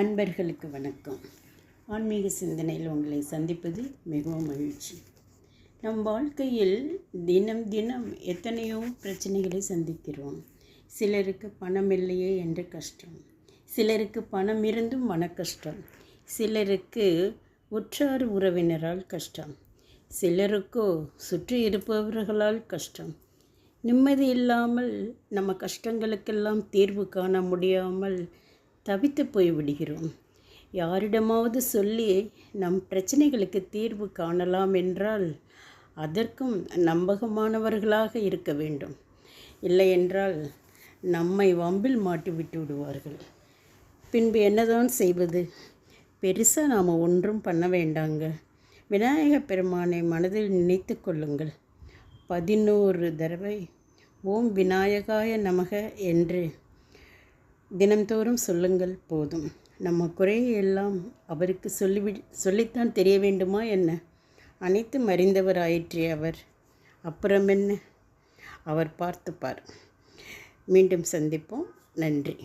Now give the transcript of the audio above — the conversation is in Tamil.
அன்பர்களுக்கு வணக்கம். ஆன்மீக சிந்தனையில் உங்களை சந்திப்பது மிகவும் மகிழ்ச்சி. நம் வாழ்க்கையில் தினம் தினம் எத்தனையோ பிரச்சனைகளை சந்திக்கிறோம். சிலருக்கு பணம் இல்லையே என்று கஷ்டம். சிலருக்கு பணம் இருந்தும் மன கஷ்டம். சிலருக்கு உற்றார் உறவினரால் கஷ்டம். சிலருக்கோ சுற்றி இருப்பவர்களால் கஷ்டம். நிம்மதி இல்லாமல் நம்ம கஷ்டங்களுக்கெல்லாம் தீர்வு காண முடியாமல் தவித்து போய் விடுகிறோம். யாரிடமாவது சொல்லி நம் பிரச்சனைகளுக்கு தீர்வு காணலாம் என்றால் அதற்கும் நம்பகமானவர்களாக இருக்க வேண்டும். இல்லையென்றால் நம்மை வம்பில் மாட்டி விட்டு விடுவார்கள். பின்பு என்னதான் செய்வது? பெருசாக நாம் ஒன்றும் பண்ண வேண்டாங்க. விநாயக பெருமானை மனதில் நினைத்து கொள்ளுங்கள். பதினோரு தடவை ஓம் விநாயகாய நமக என்று தினம்தோறும் சொல்லுங்கள் போதும். நம்ம குறையை எல்லாம் அவருக்கு சொல்லிவி சொல்லித்தான் தெரிய வேண்டுமா என்ன? அனைத்தும் அறிந்தவர் ஆயிற்றே அவர். அப்புறம் என்ன அவர் பார்த்துப்பார். மீண்டும் சந்திப்போம். நன்றி.